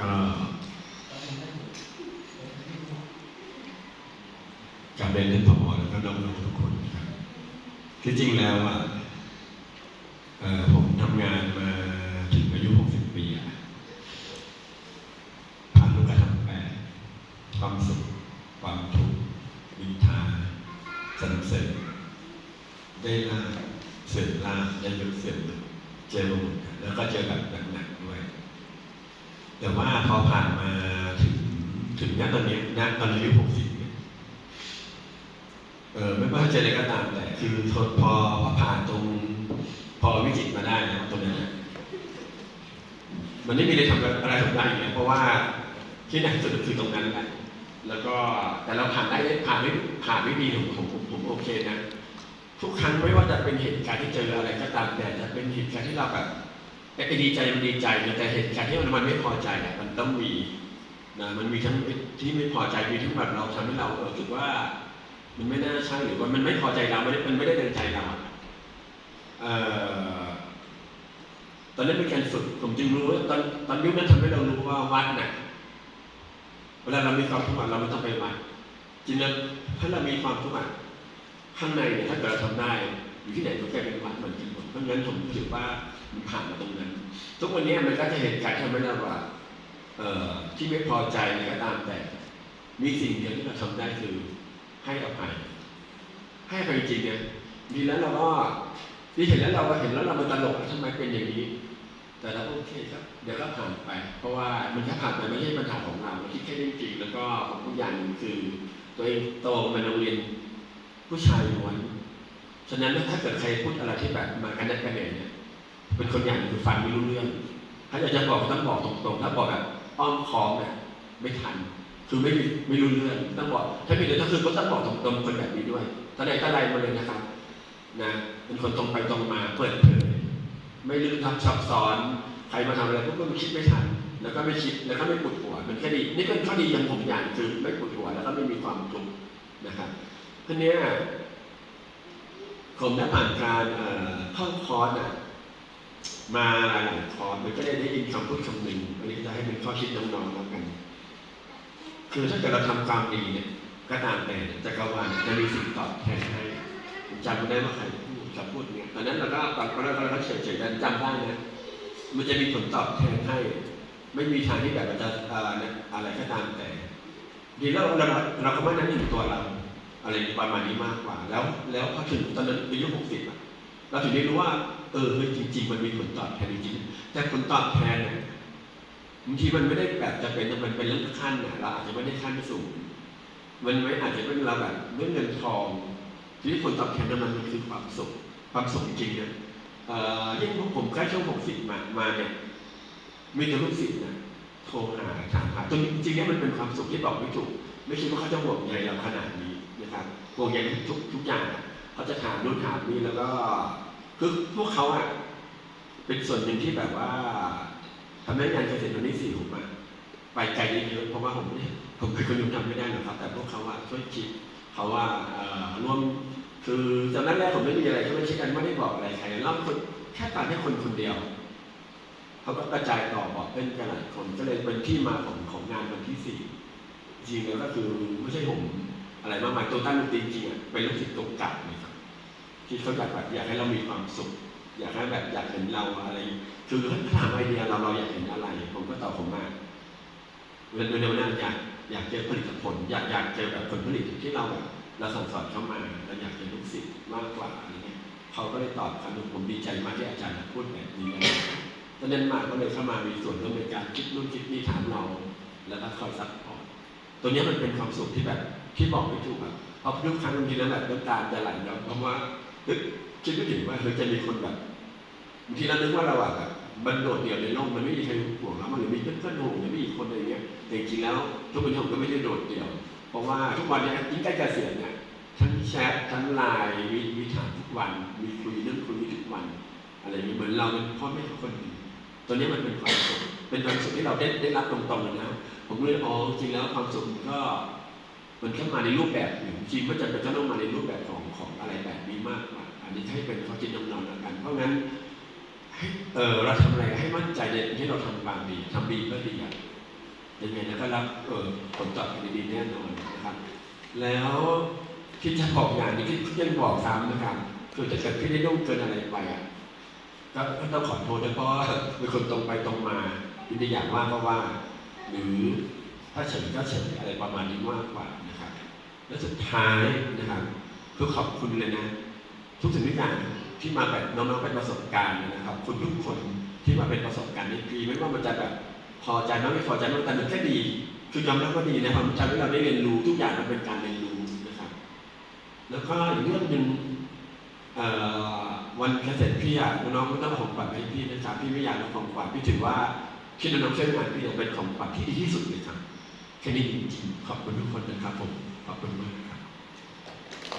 ก็กลับเรียนท่านผอแล้วก็น้องๆทุกคนครับที่จริงแล้วอะผมทำงานมาถึงอายุ 60 ปีอะผ่านทุกการทำแปดความสุข ความทุกข์วิทาสรรเสริญได้ลาเสื่อมลาได้ยศเสื่อมเจอมาหมดแล้วก็เจอแบบหนักๆด้วย แต่ว่าพอผ่านมาถึงถึงณตอนนี้ณตอนอายุหกสิบเนี่ยเออไม่ว่าจะอะไรก็ตามแต่คือทนพอพอผ่านตรง พอวิกฤตมาได้นะตรงนั้นนะมันไม่มีอะไรทำอะไรทำได้อีกแล้วเพราะว่าที่หนักสุดคือตรงนั้นแหละแล้วก็แต่เราผ่านได้ผ่านไม่ผ่านไม่ดีผมผมผมผมโอเคนะทุกครั้งไม่ว่าจะเป็นเหตุการณ์ที่เจออะไรก็ตามแต่จะเป็นเหตุการณ์ที่เราแบบ ไอ้ดีใจมันดีใจนะแต่เหตุการณ์ที่มันมันไม่พอใจเนี่ยมันต้องมีนะมันมีทั้งที่ไม่พอใจมีทั้งแบบเราทำให้เราเออรู้สึกว่า มันไม่น่าใช่หรือว่ามันไม่พอใจเราไม่ได้มันไม่ได้ดังใจเราเอ่อตอนนั้นเป็นการฝึกผมจึงรู้ว่าตอนตอนยุคนั้นทำให้เรารู้ว่าวัดน่ะเวลาเรามีความทุกข์เราไม่ต้องไปวัดจริงๆถ้าเรามีความทุกข์ข้างในเนี่ยถ้าเกิดเราทำได้ อยู่ที่ไหนก็แค่เป็นวัดเหมือนกันหมดเพราะงั้นผมรู้สึกว่า มันผ่านมาตรงนั้น ทุกวันนี้มันก็จะเห็นการทำให้เราว่าที่ไม่พอใจอะไรก็ตามแต่ มีสิ่งเดียวที่เราทำได้คือให้อภัยให้อภัยจริงเนี่ยดีแล้วเราก็ดีเห็นแล้วเราก็เห็นแล้วเรามันตลกทำไมเป็นอย่างนี้ แต่เราโอเคครับ เดี๋ยวก็ผ่านไป เพราะว่ามันแค่ผ่านไปไม่ใช่ปัญหาของเราเราคิดแค่เรื่องจริงแล้วก็ของทุกอย่างหนึ่งคือ ตัวเองโตมาโรงเรียนผู้ชายล้วนฉะนั้นถ้าเกิดใครพูดอะไรที่แบบมากันได้กันเนี่ย เป็นคนอย่างคือฟังไม่รู้เรื่อง ถ้าอยากจะบอกต้องบอกตรงๆ ถ้าบอกแบบอ้อมค้อมเนี่ยไม่ทัน คือไม่ไม่รู้เรื่องต้องบอก ถ้ามีเดี๋ยวถ้าคือก็ต้องบอกตรงๆคนแบบนี้ด้วยตอนไหนตอนไรมาเลยนะครับนะเป็นคนตรงไปตรงมาเปิดเผยไม่ลึกทับซับซ้อนใครมาทำอะไรพวกก็คิดไม่ทัน แล้วก็ไม่คิดแล้วก็ไม่ปวดหัวมันแค่ดีนี่เป็นข้อดีอย่างผมอย่างคือไม่ปวดหัวแล้วก็ไม่มีความทุกข์นะครับทีนี้ผมได้ผ่านการเอ่อเข้าคอร์สอะ มาหลายๆคอร์สมันก็ได้ได้ยินคำพูดคำหนึ่งอันนี้จะให้เป็นข้อคิดน้องๆแล้วกัน คือถ้าเกิดเราทำความดีเนี่ยก็ตามแต่จักรวาลจะมีสิ่งตอบแทนให้จำไม่ได้ว่าใครพูดคำพูดเนี่ยตอนนั้นเราก็ตอนเราเราเฉยๆนั้นจำได้นะมันจะมีผลตอบแทนให้ ไม่มีทางที่แบบจะเอ่อเนี่ยอะไรก็ตามแต่ ดีแล้วเราเราก็ไม่นั้นถึงตัวเรา อะไรประมาณนี้มากกว่า แล้วแล้วพอถึงตอนนั้นอายุหกสิบอะ เราถึงได้รู้ว่า เออเฮ้ยจริง ๆ มันมีผลตอบแทนจริงๆแต่ผลตอบแทนเนี่ยบางทีมันไม่ได้แบบจะเป็นมันเป็นเรื่องขั้นน่ะเราอาจจะไม่ได้ขั้นสูง มันไม่อาจจะเป็นเราแบบเรื่องเงินทองทีนี้ผลตอบแทนนั้นมันคือความสุขความสุขจริงๆนะเอ่อยิ่งพวกผมใกล้ช่วงหกสิบมามาเนี่ยมีแต่ลูกศิษย์นะโทรหาถามหาจนจริงๆเนี่ยมันเป็นความสุขที่บอกไม่ถูก ไม่คิดว่าเขาจะห่วงใยเราขนาดนี้นะครับห่วงใยทุกทุกอย่างอะ เขาจะถามนู่นถามนี่แล้วก็คือพวกเขาอะเป็นส่วนหนึ่งที่แบบว่าทำให้งานเกษตรวันนี้สี่ผมอะไปไกลเยอะเพราะว่าผมเนี่ยผมเป็นคนยุ่งทำไม่ได้หรอกครับ แต่พวกเขาอะช่วยคิดเขาว่าเอ่อร่วมคือตอนนั้นแรกผมไม่มีอะไรก็ไม่คิดกันไม่ได้บอกอะไรใครเล่าคนแค่การให้คนคนเดียวเขาก็กระจายต่อบอกเพื่อนกันหลายคนก็เลยเป็นที่มาของของงานวันที่สี่จริงแล้วก็คือไม่ใช่ผมอะไรมากมายตัวตั้งดนตรีจริงๆอะเป็นลูกศิษย์ตกกลับเลยครับ ที่เขาอยากแบบอยากให้เรามีความสุข อยากให้แบบอยากเห็นเราอะไร คือถ้าถามไอเดียเราเราอยากเห็นอะไร ผมก็ตอบผมมาเรื่องเร็วๆนั้นอยากอยากเจอผลิตผล อยากอยากเจอแบบผลผลิตที่เราแบบเราส่งสอนเข้ามาเราอยากเจอลูกศิษย์มากกว่าอะไรเงี้ยเขาก็เลยตอบคำนึงผมดีใจมากที่อาจารย์พูดแบบนี้นะตอนนั้นมาก็เลยเข้ามามีส่วนร่วมในการคิดนู่นคิดนี่ถามเรา แล้วก็คอยซัพพอร์ตตัวนี้มันเป็นความสุขที่แบบที่บอกไม่ถูกอะเพราะทุกครั้งบางทีแล้วแบบน้ำตาจะไหลเนาะเพราะว่า คิดไม่ถึงว่าเฮ้ยจะมีคนแบบบางทีเรานึกว่าเราอะแบบมันโดดเดี่ยวในโลกมันไม่มีใครห่วงเรามันหรือมีเพื่อนเพื่อนห่วงหรือมีอีกคนอะไรเงี้ยแต่จริงแล้ว ทุกคนผมก็ไม่ได้โดดเดี่ยว เพราะว่าทุกวันนี้ยิ่งใกล้เกษียณเนี่ยทั้งแชททั้งไลน์มีมีถามทุกวัน มีคุยเรื่องคุยทุกวัน อะไรอย่างเงี้ยเหมือนเราเป็นพ่อแม่ของคนอื่นตัวนี้มันเป็นความสุขเป็นความสุขที่เราได้ได้รับตรงๆเลยนะผมก็เลยอ๋อจริงแล้วความสุขก็มันแค่มาในรูปแบบหนึ่งจริงมันจะเป็นจะต้องมาในรูปแบบของของอะไรแบบนี้มากกว่า อันนี้ให้เป็นข้อคิดน้องๆแล้วกัน เพราะงั้นให้เออเราทำอะไรให้มั่นใจในที่เราทำความดีทำดีก็ดีอะยังไงแล้วก็รับเออผลตอบรับดีแน่นอนนะครับ แล้วที่จะบอกอย่างนี้ที่ที่ยังบอกซ้ำนะครับคือถ้าเกิดพี่ได้ล่วงเกินอะไรไปอะก็ต้องขอโทษด้วยเพราะเป็นคนตรงไปตรงมาที่ได้อยากว่าก็ว่า หรือถ้าเฉยก็เฉยอะไรประมาณนี้มากกว่านะครับ และสุดท้ายนะครับคือขอบคุณเลยนะ ทุกสิ่งทุกอย่างที่มาแบบน้องๆเป็นประสบการณ์นะครับคุณทุกคนที่มาเป็นประสบการณ์ในปีไม่ว่ามันจะแบบพอใจไม่พอใจมากแต่มันแค่ดี คือยอมรับว่าดีนะครับมันทำให้เราได้เรียนรู้ทุกอย่างมันเป็นการเรียนรู้นะครับ แล้วก็อีกเรื่องหนึ่งวันเกษตรพี่อะน้องๆก็ต้องของขวัญให้พี่นะครับพี่ไม่อยากเอาของขวัญพี่ถือว่าที่น้องๆช่วยงานพี่เนี่เป็นของขวัญที่ดีที่สุดเลยครับแค่นี้จริงๆขอบคุณทุกคนนะครับผมขอบคุณมาก